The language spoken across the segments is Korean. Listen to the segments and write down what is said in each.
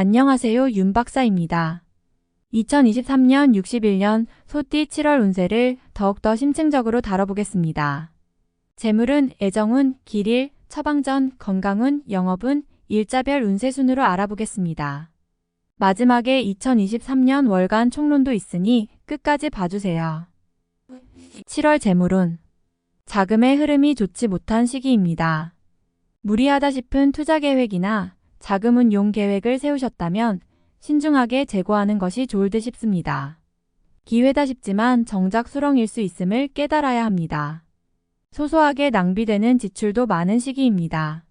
안녕하세요. 윤 박사입니다. 2023년 61년 소띠 7월 운세를 더욱더 심층적으로 다뤄보겠습니다. 재물은 애정운, 길일, 처방전, 건강운, 영업운, 일자별 운세 순으로 알아보겠습니다. 마지막에 2023년 월간 총론도 있으니 끝까지 봐주세요. 7월 재물운 자금의 흐름이 좋지 못한 시기입니다. 무리하다 싶은 투자 계획이나 자금운용 계획을 세우셨다면 신중하게 재고하는 것이 좋을 듯 싶습니다. 기회다 싶지만 정작 수렁일 수 있음을 깨달아야 합니다. 소소하게 낭비되는 지출도 많은 시기입니다.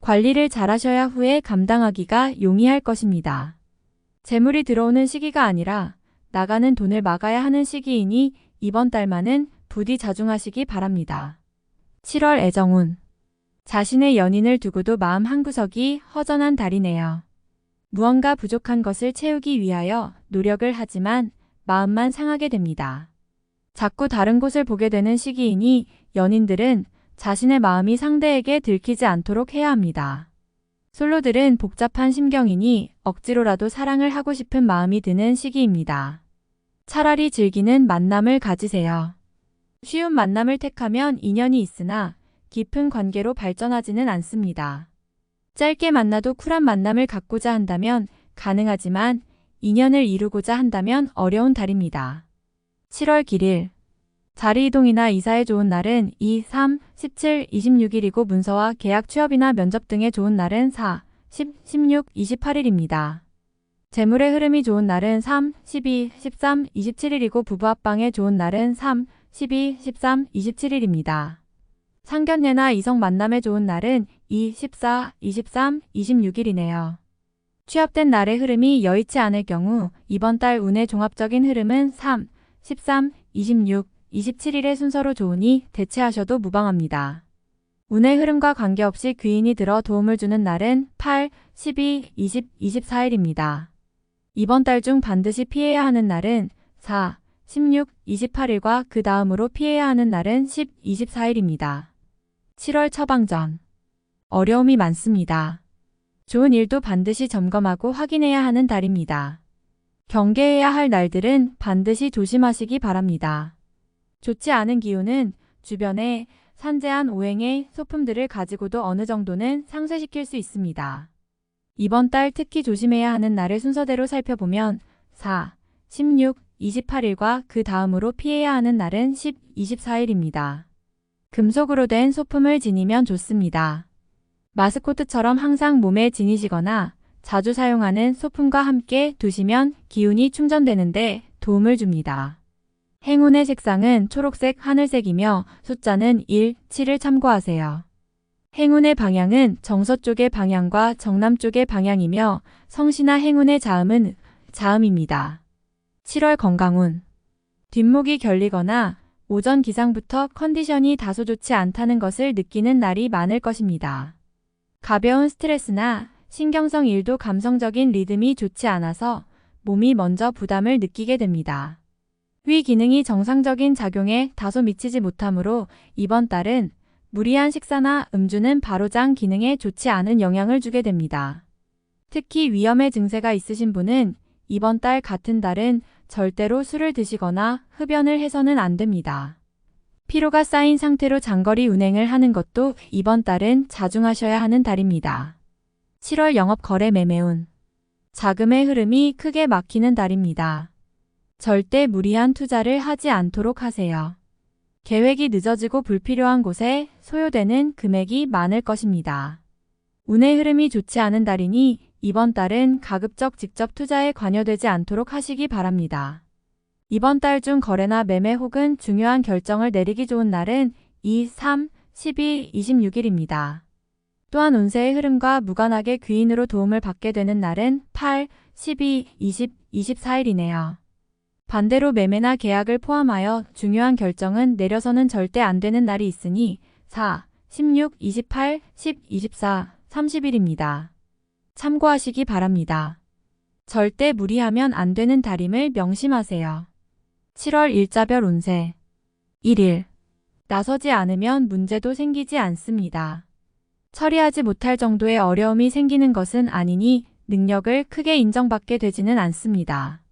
관리를 잘하셔야 후에 감당하기가 용이할 것입니다. 재물이 들어오는 시기가 아니라 나가는 돈을 막아야 하는 시기이니 이번 달만은 부디 자중하시기 바랍니다. 7월 애정운 자신의 연인을 두고도 마음 한구석이 허전한 달이네요. 무언가 부족한 것을 채우기 위하여 노력을 하지만 마음만 상하게 됩니다. 자꾸 다른 곳을 보게 되는 시기이니 연인들은 자신의 마음이 상대에게 들키지 않도록 해야 합니다. 솔로들은 복잡한 심경이니 억지로라도 사랑을 하고 싶은 마음이 드는 시기입니다. 차라리 즐기는 만남을 가지세요. 쉬운 만남을 택하면 인연이 있으나 깊은 관계로 발전하지는 않습니다. 짧게 만나도 쿨한 만남을 갖고자 한다면 가능하지만 인연을 이루고자 한다면 어려운 달입니다. 7월 길일 자리 이동이나 이사에 좋은 날은 2, 3, 17, 26일이고 문서와 계약 취업이나 면접 등에 좋은 날은 4, 10, 16, 28일입니다. 재물의 흐름이 좋은 날은 3, 12, 13, 27일이고 부부 합방에 좋은 날은 3, 12, 13, 27일입니다. 상견례나 이성 만남에 좋은 날은 2, 14, 23, 26일이네요. 취업된 날의 흐름이 여의치 않을 경우 이번 달 운의 종합적인 흐름은 3, 13, 26, 27일의 순서로 좋으니 대체하셔도 무방합니다. 운의 흐름과 관계없이 귀인이 들어 도움을 주는 날은 8, 12, 20, 24일입니다. 이번 달 중 반드시 피해야 하는 날은 4, 16, 28일과 그 다음으로 피해야 하는 날은 10, 24일입니다. 7월 처방전. 어려움이 많습니다. 좋은 일도 반드시 점검하고 확인해야 하는 달입니다. 경계해야 할 날들은 반드시 조심하시기 바랍니다. 좋지 않은 기운은 주변에 산재한 오행의 소품들을 가지고도 어느 정도는 상쇄시킬 수 있습니다. 이번 달 특히 조심해야 하는 날을 순서대로 살펴보면 4, 16, 28일과 그 다음으로 피해야 하는 날은 10, 24일입니다. 금속으로 된 소품을 지니면 좋습니다. 마스코트처럼 항상 몸에 지니시거나 자주 사용하는 소품과 함께 두시면 기운이 충전되는데 도움을 줍니다. 행운의 색상은 초록색, 하늘색이며 숫자는 1, 7을 참고하세요. 행운의 방향은 정서 쪽의 방향과 정남 쪽의 방향이며 성시나 행운의 자음은 자음입니다. 7월 건강운 뒷목이 결리거나 오전 기상부터 컨디션이 다소 좋지 않다는 것을 느끼는 날이 많을 것입니다. 가벼운 스트레스나 신경성 일도 감성적인 리듬이 좋지 않아서 몸이 먼저 부담을 느끼게 됩니다. 위 기능이 정상적인 작용에 다소 미치지 못하므로 이번 달은 무리한 식사나 음주는 바로장 기능에 좋지 않은 영향을 주게 됩니다. 특히 위험의 증세가 있으신 분은 이번 달 같은 달은 절대로 술을 드시거나 흡연을 해서는 안 됩니다. 피로가 쌓인 상태로 장거리 운행을 하는 것도 이번 달은 자중하셔야 하는 달입니다. 7월 영업 거래 매매운 자금의 흐름이 크게 막히는 달입니다. 절대 무리한 투자를 하지 않도록 하세요. 계획이 늦어지고 불필요한 곳에 소요되는 금액이 많을 것입니다. 운의 흐름이 좋지 않은 달이니 이번 달은 가급적 직접 투자에 관여되지 않도록 하시기 바랍니다. 이번 달 중 거래나 매매 혹은 중요한 결정을 내리기 좋은 날은 2, 3, 12, 26일입니다. 또한 운세의 흐름과 무관하게 귀인으로 도움을 받게 되는 날은 8, 12, 20, 24일이네요. 반대로 매매나 계약을 포함하여 중요한 결정은 내려서는 절대 안 되는 날이 있으니 4, 16, 28, 10, 24, 30일입니다. 참고하시기 바랍니다. 절대 무리하면 안 되는 달임을 명심하세요. 7월 일자별 운세 1일 나서지 않으면 문제도 생기지 않습니다. 처리하지 못할 정도의 어려움이 생기는 것은 아니니 능력을 크게 인정받게 되지는 않습니다.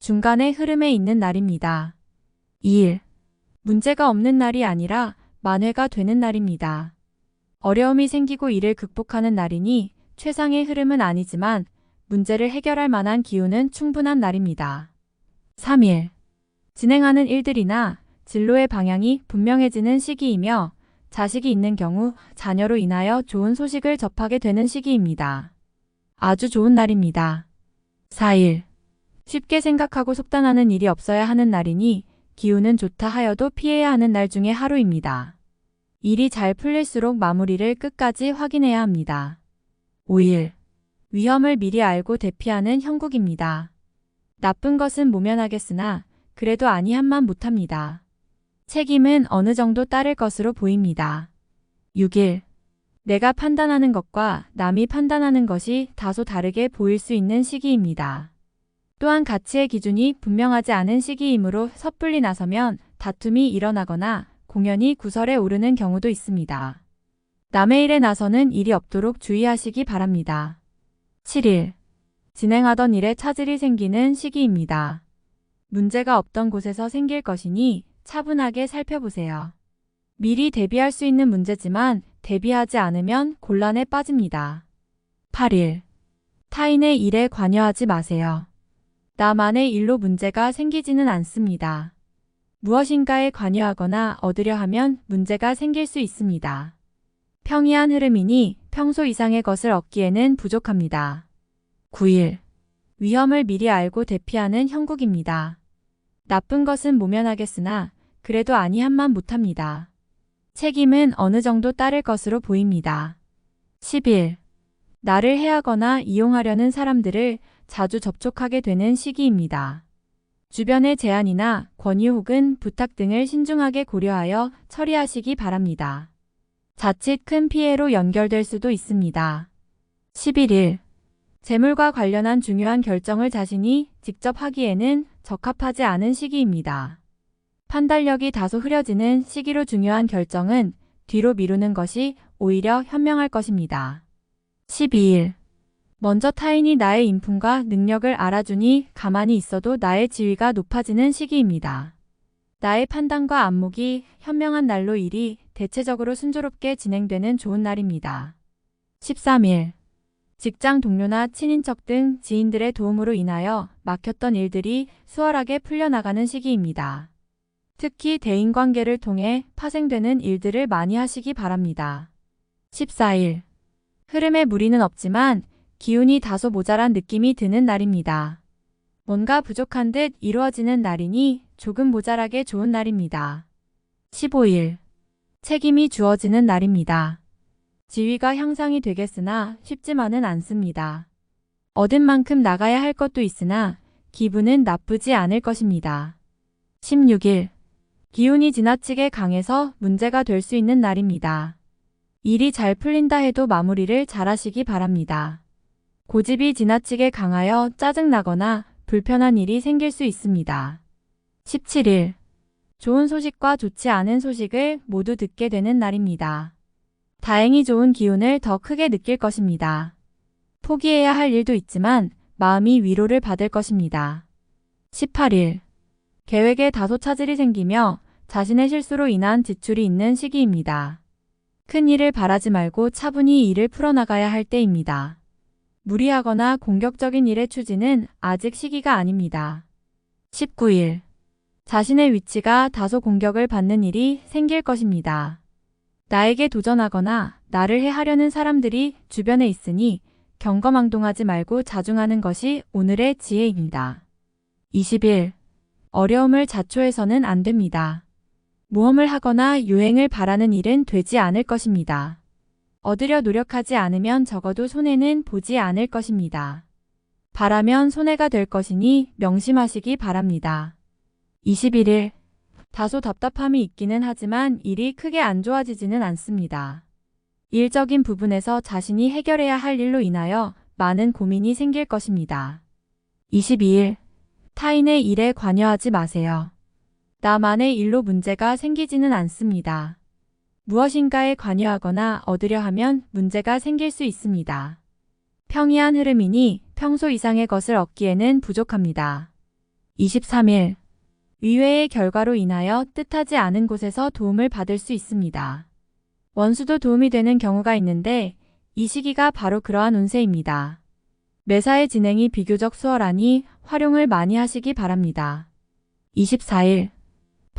중간의 흐름에 있는 날입니다. 2일. 문제가 없는 날이 아니라 만회가 되는 날입니다. 어려움이 생기고 이를 극복하는 날이니 최상의 흐름은 아니지만 문제를 해결할 만한 기운은 충분한 날입니다. 3일. 진행하는 일들이나 진로의 방향이 분명해지는 시기이며 자식이 있는 경우 자녀로 인하여 좋은 소식을 접하게 되는 시기입니다. 아주 좋은 날입니다. 4일. 쉽게 생각하고 속단하는 일이 없어야 하는 날이니 기운은 좋다 하여도 피해야 하는 날 중에 하루입니다. 일이 잘 풀릴수록 마무리를 끝까지 확인해야 합니다. 5일. 위험을 미리 알고 대피하는 형국입니다. 나쁜 것은 모면하겠으나 그래도 아니한만 못합니다. 책임은 어느 정도 따를 것으로 보입니다. 6일. 내가 판단하는 것과 남이 판단하는 것이 다소 다르게 보일 수 있는 시기입니다. 또한 가치의 기준이 분명하지 않은 시기이므로 섣불리 나서면 다툼이 일어나거나 공연이 구설에 오르는 경우도 있습니다. 남의 일에 나서는 일이 없도록 주의하시기 바랍니다. 7일. 진행하던 일에 차질이 생기는 시기입니다. 문제가 없던 곳에서 생길 것이니 차분하게 살펴보세요. 미리 대비할 수 있는 문제지만 대비하지 않으면 곤란에 빠집니다. 8일. 타인의 일에 관여하지 마세요. 나만의 일로 문제가 생기지는 않습니다. 무엇인가에 관여하거나 얻으려 하면 문제가 생길 수 있습니다. 평이한 흐름이니 평소 이상의 것을 얻기에는 부족합니다. 9일. 위험을 미리 알고 대피하는 형국입니다. 나쁜 것은 모면하겠으나 그래도 아니한만 못합니다. 책임은 어느 정도 따를 것으로 보입니다. 10일. 나를 해하거나 이용하려는 사람들을 자주 접촉하게 되는 시기입니다. 주변의 제안이나 권유 혹은 부탁 등을 신중하게 고려하여 처리하시기 바랍니다. 자칫 큰 피해로 연결될 수도 있습니다. 11일. 재물과 관련한 중요한 결정을 자신이 직접 하기에는 적합하지 않은 시기입니다. 판단력이 다소 흐려지는 시기로 중요한 결정은 뒤로 미루는 것이 오히려 현명할 것입니다. 12일. 먼저 타인이 나의 인품과 능력을 알아주니 가만히 있어도 나의 지위가 높아지는 시기입니다. 나의 판단과 안목이 현명한 날로 일이 대체적으로 순조롭게 진행되는 좋은 날입니다. 13일. 직장 동료나 친인척 등 지인들의 도움으로 인하여 막혔던 일들이 수월하게 풀려나가는 시기입니다. 특히 대인관계를 통해 파생되는 일들을 많이 하시기 바랍니다. 14일. 흐름에 무리는 없지만 기운이 다소 모자란 느낌이 드는 날입니다. 뭔가 부족한 듯 이루어지는 날이니 조금 모자라게 좋은 날입니다. 15일. 책임이 주어지는 날입니다. 지위가 향상이 되겠으나 쉽지만은 않습니다. 얻은 만큼 나가야 할 것도 있으나 기분은 나쁘지 않을 것입니다. 16일. 기운이 지나치게 강해서 문제가 될 수 있는 날입니다. 일이 잘 풀린다 해도 마무리를 잘 하시기 바랍니다. 고집이 지나치게 강하여 짜증나거나 불편한 일이 생길 수 있습니다. 17일. 좋은 소식과 좋지 않은 소식을 모두 듣게 되는 날입니다. 다행히 좋은 기운을 더 크게 느낄 것입니다. 포기해야 할 일도 있지만 마음이 위로를 받을 것입니다. 18일. 계획에 다소 차질이 생기며 자신의 실수로 인한 지출이 있는 시기입니다. 큰 일을 바라지 말고 차분히 일을 풀어나가야 할 때입니다. 무리하거나 공격적인 일의 추진은 아직 시기가 아닙니다. 19일. 자신의 위치가 다소 공격을 받는 일이 생길 것입니다. 나에게 도전하거나 나를 해하려는 사람들이 주변에 있으니 경거망동하지 말고 자중하는 것이 오늘의 지혜입니다. 20일. 어려움을 자초해서는 안 됩니다. 모험을 하거나 유행을 바라는 일은 되지 않을 것입니다. 얻으려 노력하지 않으면 적어도 손해는 보지 않을 것입니다. 바라면 손해가 될 것이니 명심하시기 바랍니다. 21일. 다소 답답함이 있기는 하지만 일이 크게 안 좋아지지는 않습니다. 일적인 부분에서 자신이 해결해야 할 일로 인하여 많은 고민이 생길 것입니다. 22일. 타인의 일에 관여하지 마세요. 나만의 일로 문제가 생기지는 않습니다. 무엇인가에 관여하거나 얻으려 하면 문제가 생길 수 있습니다. 평이한 흐름이니 평소 이상의 것을 얻기에는 부족합니다. 23일. 의외의 결과로 인하여 뜻하지 않은 곳에서 도움을 받을 수 있습니다. 원수도 도움이 되는 경우가 있는데 이 시기가 바로 그러한 운세입니다. 매사의 진행이 비교적 수월하니 활용을 많이 하시기 바랍니다. 24일.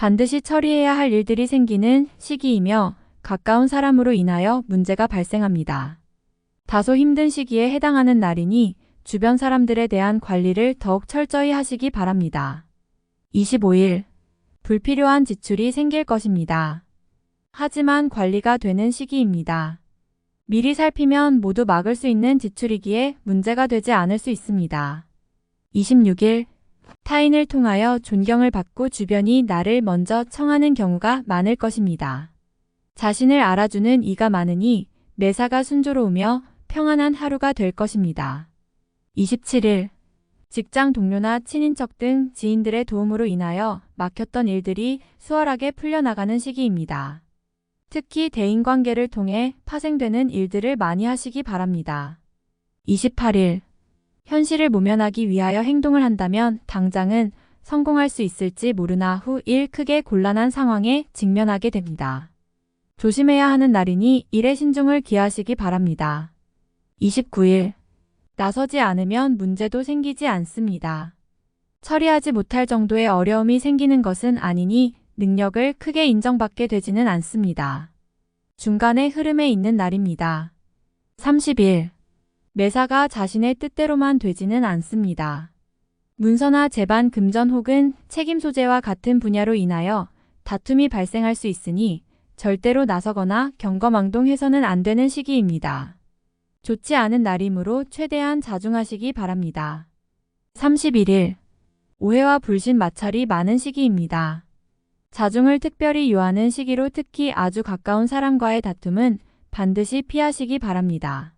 반드시 처리해야 할 일들이 생기는 시기이며 가까운 사람으로 인하여 문제가 발생합니다. 다소 힘든 시기에 해당하는 날이니 주변 사람들에 대한 관리를 더욱 철저히 하시기 바랍니다. 25일. 불필요한 지출이 생길 것입니다. 하지만 관리가 되는 시기입니다. 미리 살피면 모두 막을 수 있는 지출이기에 문제가 되지 않을 수 있습니다. 26일. 타인을 통하여 존경을 받고 주변이 나를 먼저 청하는 경우가 많을 것입니다. 자신을 알아주는 이가 많으니 매사가 순조로우며 평안한 하루가 될 것입니다. 27일. 직장 동료나 친인척 등 지인들의 도움으로 인하여 막혔던 일들이 수월하게 풀려나가는 시기입니다. 특히 대인관계를 통해 파생되는 일들을 많이 하시기 바랍니다. 28일. 현실을 모면하기 위하여 행동을 한다면 당장은 성공할 수 있을지 모르나 후 일 크게 곤란한 상황에 직면하게 됩니다. 조심해야 하는 날이니 일에 신중을 기하시기 바랍니다. 29일. 나서지 않으면 문제도 생기지 않습니다. 처리하지 못할 정도의 어려움이 생기는 것은 아니니 능력을 크게 인정받게 되지는 않습니다. 중간의 흐름에 있는 날입니다. 30일. 매사가 자신의 뜻대로만 되지는 않습니다. 문서나 재반 금전 혹은 책임 소재와 같은 분야로 인하여 다툼이 발생할 수 있으니 절대로 나서거나 경거망동해서는 안 되는 시기입니다. 좋지 않은 날이므로 최대한 자중하시기 바랍니다. 31일. 오해와 불신 마찰이 많은 시기입니다. 자중을 특별히 요하는 시기로 특히 아주 가까운 사람과의 다툼은 반드시 피하시기 바랍니다.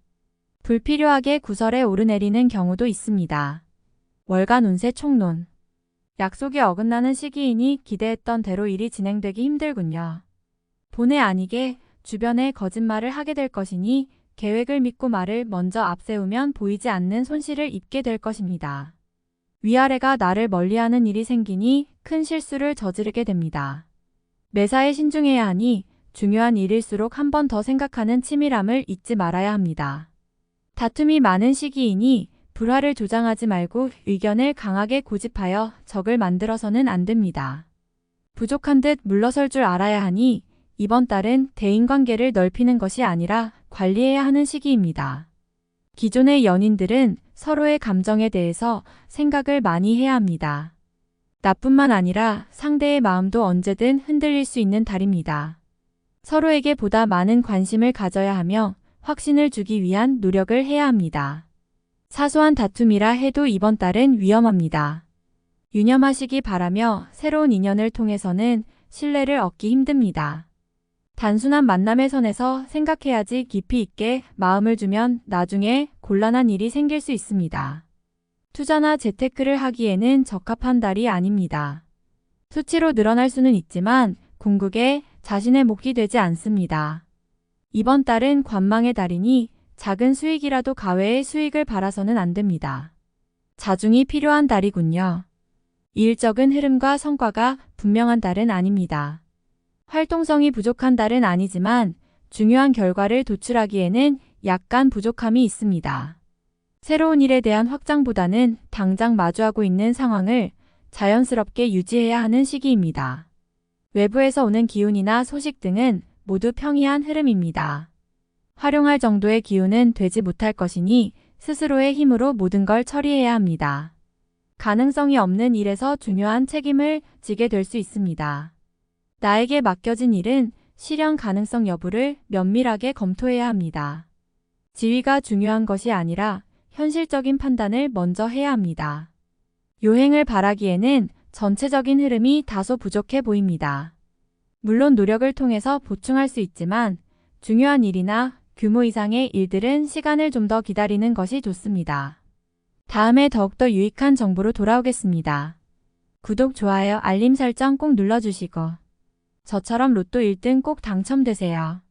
불필요하게 구설에 오르내리는 경우도 있습니다. 월간 운세 총론. 약속이 어긋나는 시기이니 기대했던 대로 일이 진행되기 힘들군요. 본의 아니게 주변에 거짓말을 하게 될 것이니 계획을 믿고 말을 먼저 앞세우면 보이지 않는 손실을 입게 될 것입니다. 위아래가 나를 멀리하는 일이 생기니 큰 실수를 저지르게 됩니다. 매사에 신중해야 하니 중요한 일일수록 한 번 더 생각하는 치밀함을 잊지 말아야 합니다. 다툼이 많은 시기이니 불화를 조장하지 말고 의견을 강하게 고집하여 적을 만들어서는 안 됩니다. 부족한 듯 물러설 줄 알아야 하니 이번 달은 대인관계를 넓히는 것이 아니라 관리해야 하는 시기입니다. 기존의 연인들은 서로의 감정에 대해서 생각을 많이 해야 합니다. 나뿐만 아니라 상대의 마음도 언제든 흔들릴 수 있는 달입니다. 서로에게 보다 많은 관심을 가져야 하며 확신을 주기 위한 노력을 해야 합니다. 사소한 다툼이라 해도 이번 달은 위험합니다. 유념하시기 바라며 새로운 인연을 통해서는 신뢰를 얻기 힘듭니다. 단순한 만남의 선에서 생각해야지 깊이 있게 마음을 주면 나중에 곤란한 일이 생길 수 있습니다. 투자나 재테크를 하기에는 적합한 달이 아닙니다. 수치로 늘어날 수는 있지만 궁극에 자신의 목이 되지 않습니다. 이번 달은 관망의 달이니 작은 수익이라도 가외의 수익을 바라서는 안 됩니다. 자중이 필요한 달이군요. 일적인 흐름과 성과가 분명한 달은 아닙니다. 활동성이 부족한 달은 아니지만 중요한 결과를 도출하기에는 약간 부족함이 있습니다. 새로운 일에 대한 확장보다는 당장 마주하고 있는 상황을 자연스럽게 유지해야 하는 시기입니다. 외부에서 오는 기운이나 소식 등은 모두 평이한 흐름입니다. 활용할 정도의 기운은 되지 못할 것이니 스스로의 힘으로 모든 걸 처리해야 합니다. 가능성이 없는 일에서 중요한 책임을 지게 될 수 있습니다. 나에게 맡겨진 일은 실현 가능성 여부를 면밀하게 검토해야 합니다. 지위가 중요한 것이 아니라 현실적인 판단을 먼저 해야 합니다. 요행을 바라기에는 전체적인 흐름이 다소 부족해 보입니다. 물론 노력을 통해서 보충할 수 있지만 중요한 일이나 규모 이상의 일들은 시간을 좀 더 기다리는 것이 좋습니다. 다음에 더욱더 유익한 정보로 돌아오겠습니다. 구독, 좋아요, 알림 설정 꼭 눌러주시고 저처럼 로또 1등 꼭 당첨되세요.